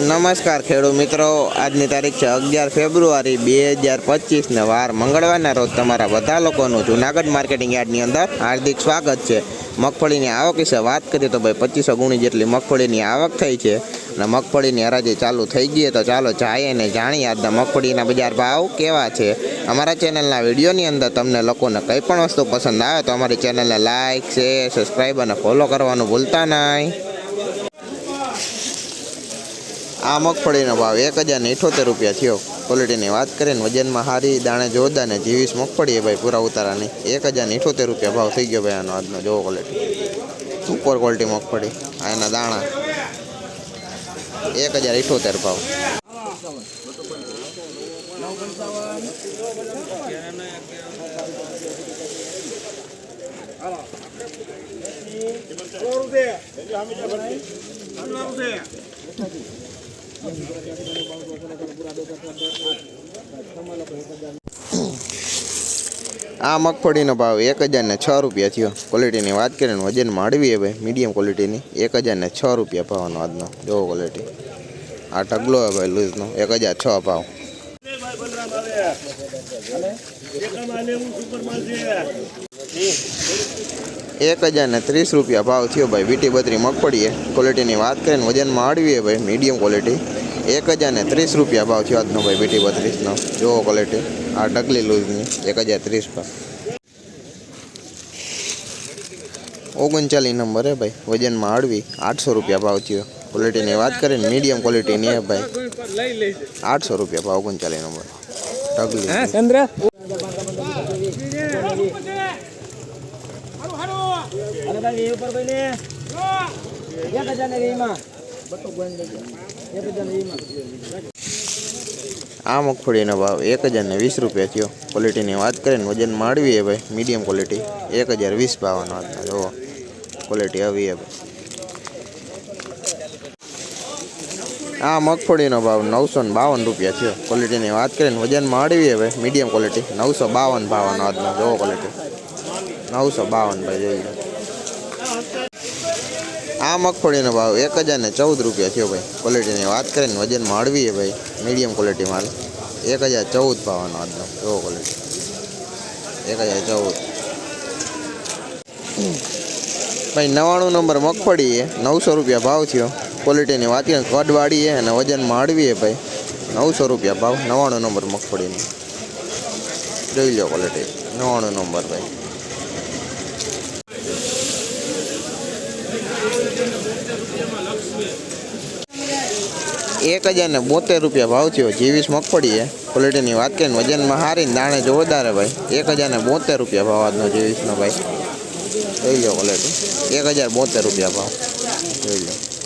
નમસ્કાર ખેડૂત મિત્રો. આજની તારીખ છે અગિયાર ફેબ્રુઆરી બે હજાર પચીસને વાર મંગળવારના રોજ તમારા બધા લોકોનું જૂનાગઢ માર્કેટિંગ યાર્ડની અંદર હાર્દિક સ્વાગત છે. મગફળીની આવક વિશે વાત કરીએ તો ભાઈ પચીસો ગુણી જેટલી મગફળીની આવક થઈ છે અને મગફળીની હરાજી ચાલુ થઈ ગઈ તો ચાલો જાઈએ અને જાણીએ આજના મગફળીના બજાર ભાવ કેવા છે. અમારા ચેનલના વિડીયોની અંદર તમને લોકોને કંઈ પણ વસ્તુ પસંદ આવે તો અમારી ચેનલને લાઇક શેર, સબસ્ક્રાઈબ અને ફોલો કરવાનું ભૂલતા નહીં. આ મગફળીનો ભાવ એક હજાર ઇઠોતેર રૂપિયા થયો. ક્વોલિટીની વાત કરીએ ને વજનમાં હારી, દાણે જોરદાર ને જીવીસ મગફળી એ ભાઈ પૂરા ઉતારાની. એક હજાર ઇઠોતેર રૂપિયા ભાવ થઈ ગયો ભાઈ આનો આજનો. જોવો ક્વોલિટી સુપર ક્વોલિટી મગફળી? એના દાણા. એક હજાર ઇઠોતેર ભાવ. આ મગફળીનો ભાવ એક હજાર ને છ રૂપિયા થયો. ક્વોલિટીની વાત કરીએ ને વજન માળવી હવે મીડિયમ ક્વોલિટીની એક હજારને છ રૂપિયા ભાવનો આજનો. જોવો ક્વોલિટી આ ઢગલો હે ભાઈ લૂઝનો. એક હજાર છ ભાવ. એક હજારને ત્રીસ રૂપિયા ભાવ થયો ભાઈ. વીટી બત્રી મગફળીએ. ક્વોલિટીની વાત કરીએ ને વજનમાં આડવી ભાઈ. મીડિયમ ક્વોલિટી એક હજાર ને ત્રીસ રૂપિયા ભાવ થયો આજનો ભાઈ વીટી બત્રીસનો. જોવો ક્વોલિટી આ ઢગલી લૂઝની એક હજાર ત્રીસ ભાવ ઓગણચાલીસ નંબર હે ભાઈ વજનમાં આડવી આઠસો રૂપિયા ભાવ થયો. ક્વોલિટીની વાત કરીએ ને મીડિયમ ક્વોલિટીની હે ભાઈ. આઠસો રૂપિયા ભાવ ઓગણચાલીસ નંબર. ઢગલી. ચંદ્ર. આ મગફળીનો ભાવ એક હજાર ને વીસ રૂપિયા થયો. ક્વોલિટીની વાત કરીએ ને વજન માંડવી હે ભાઈ. મીડિયમ ક્વોલિટી એક હજાર વીસ ભાવનો આજનો જોવો ક્વોલિટી આવી હે ભાઈ. આ મગફળીનો ભાવ નવસો બાવન રૂપિયા થયો. ક્વોલિટીની વાત કરીએ ને વજન માળવી હે ભાઈ. મીડિયમ ક્વોલિટી નવસો બાવન ભાવનો આજનો જોવો ક્વોલિટી નવસો બાવન ભાઈ જોઈ લો આ મગફળીનો ભાવ એક હજાર ને ચૌદ રૂપિયા થયો ભાઈ. ક્વોલિટીની વાત કરીએ ને વજન માળવી હે ભાઈ. મીડિયમ ક્વોલિટી માલ. એક હજાર ચૌદ ભાવનો આજનો. એવો ક્વોલિટી એક હજાર ચૌદ. ભાઈ નવાણું નંબર મગફળી છે નવસો રૂપિયા ભાવ થયો. ક્વોલિટીની વાત કરીએ ને કડવાળી છે અને વજન માળવી છે ભાઈ. નવસો રૂપિયા ભાવ નવાણું નંબર મગફળીની. જોઈ લો ક્વોલિટી નવાણું નંબર ભાઈ. એક હજાર ને બોતેર રૂપિયા ભાવ થયો. જીવીસ મગફળી એ ક્વોલિટીની વાત કરીને વજનમાં સારી દાણે જોરદાર ભાઈ. એક હજાર ને બોતેર રૂપિયા ભાવ આજનો જીવીસનો ભાઈ. જોઈ લો ક્વોલિટી એક હજાર બોતેર રૂપિયા ભાવ. જોઈ લો.